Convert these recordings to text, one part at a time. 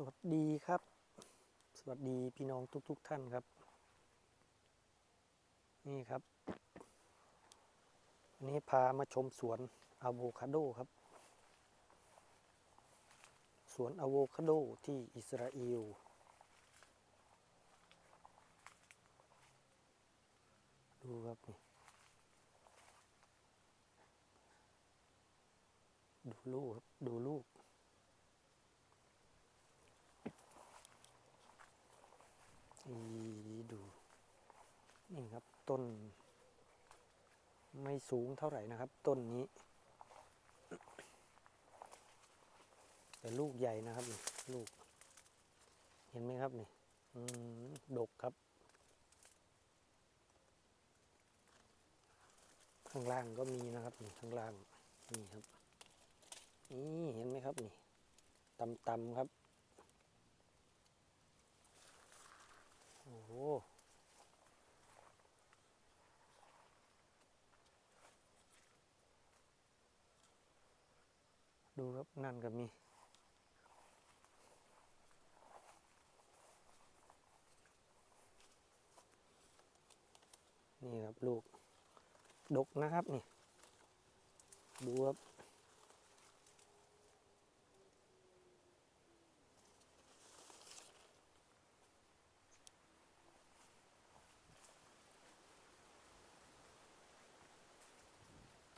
สวัสดีครับ สวัสดีพี่น้องทุกๆทท่านครับ นี่ครับวันนี้พามาชมสวนอะโวคาโดครับ สวนอะโวคาโดที่อิสราเอลดูครับนี่ดูลูกครับดูลูก นี่ดู นี่ครับ ต้น ไม่สูงเท่าไหร่นะครับ ต้นนี้ แต่ลูกใหญ่นะครับลูก เห็นไหมครับนี่ดกครับ ข้างล่างก็มีนะครับนี่ข้างล่างนี่ครับนี่เห็นไหมครับนี่ตำๆครับ โอ้โห ดูครับนั่นก็มี นี่ครับลูก ดกนะครับนี่ ดูครับ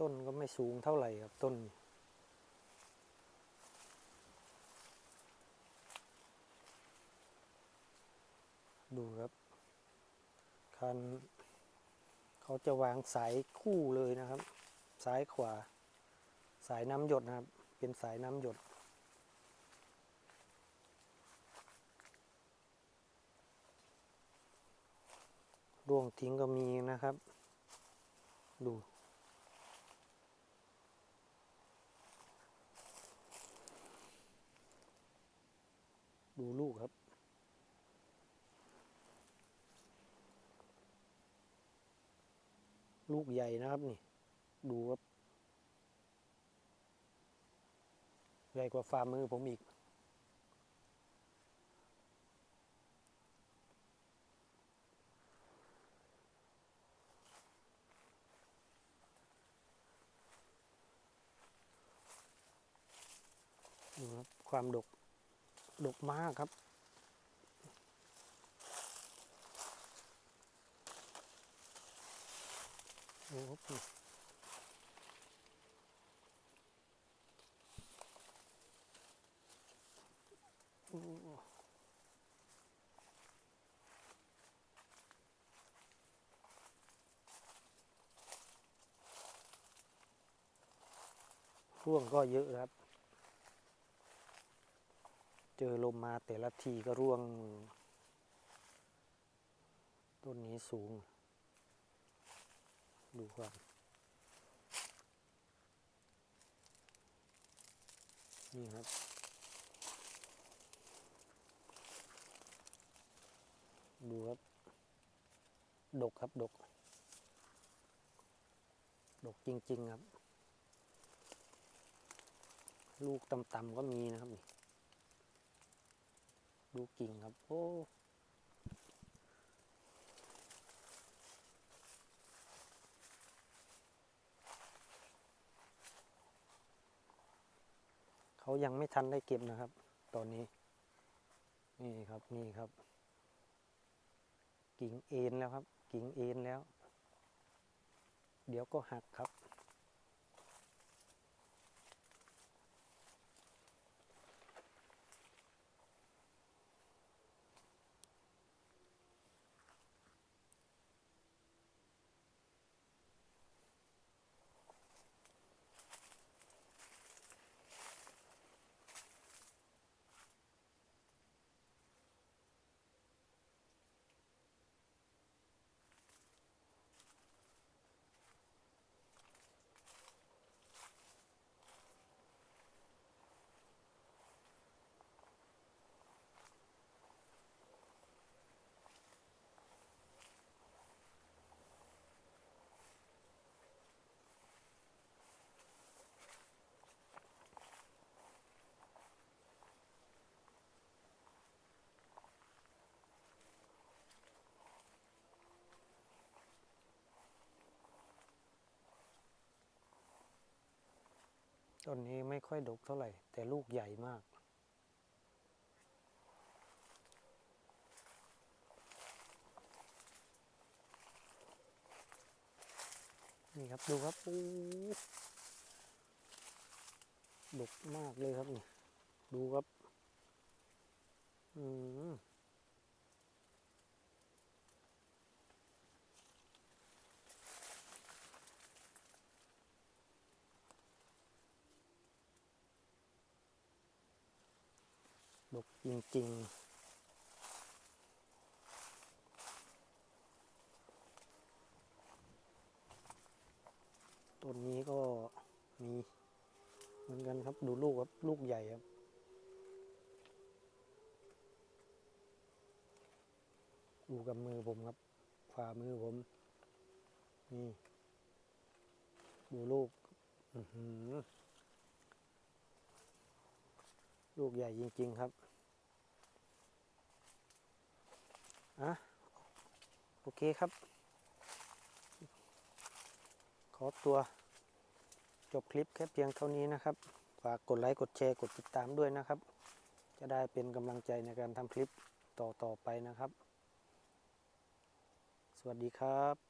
ต้นก็ไม่สูงเท่าไหร่ครับต้น ดูครับคันเขาจะวางสายคู่เลยนะครับ ซ้ายขวา สายน้ำหยดนะครับ เป็นสายน้ำหยด ร่วงทิ้งก็มีนะครับ ดูดูลูกครับ ลูกใหญ่นะครับนี่ ดูครับใหญ่กว่าฝ่ามือผมอีกดูครับความดก ดกมากครับ โอ้โหโอ้ร่วงก็เยอะครับ เจอลมมาแต่ละทีก็ร่วง ต้นนี้สูง ดูความนี่ครับ ดูครับ ดกครับดก ดกจริง ๆ ครับ ลูกต่ำๆก็มีนะครับนี่ดูกิ่งครับ โอ้ เขายังไม่ทันได้เก็บนะครับ ตอนนี้ นี่ครับนี่ครับ กิ่งเอ็นแล้วครับ กิ่งเอ็นแล้ว เดี๋ยวก็หักครับ ต้นนี้ไม่ค่อยดกเท่าไหร่ แต่ลูกใหญ่มาก นี่ครับดูครับโอ้ดกมากเลยครับนี่ ดูครับ อืม จริง ๆต้นนี้ก็มีเหมือนกันครับดูลูกครับลูกใหญ่ครับอยู่กับมือผมครับฝ่ามือผม นี่ ดูลูกลูกใหญ่จริง ๆ ครับ อะโอเคครับ ขอตัวจบคลิปแค่เพียงเท่านี้นะครับ ฝากกดไลค์ กดแชร์ กดติดตามด้วยนะครับ จะได้เป็นกำลังใจในการทำคลิปต่อ ๆ ไปนะครับ สวัสดีครับ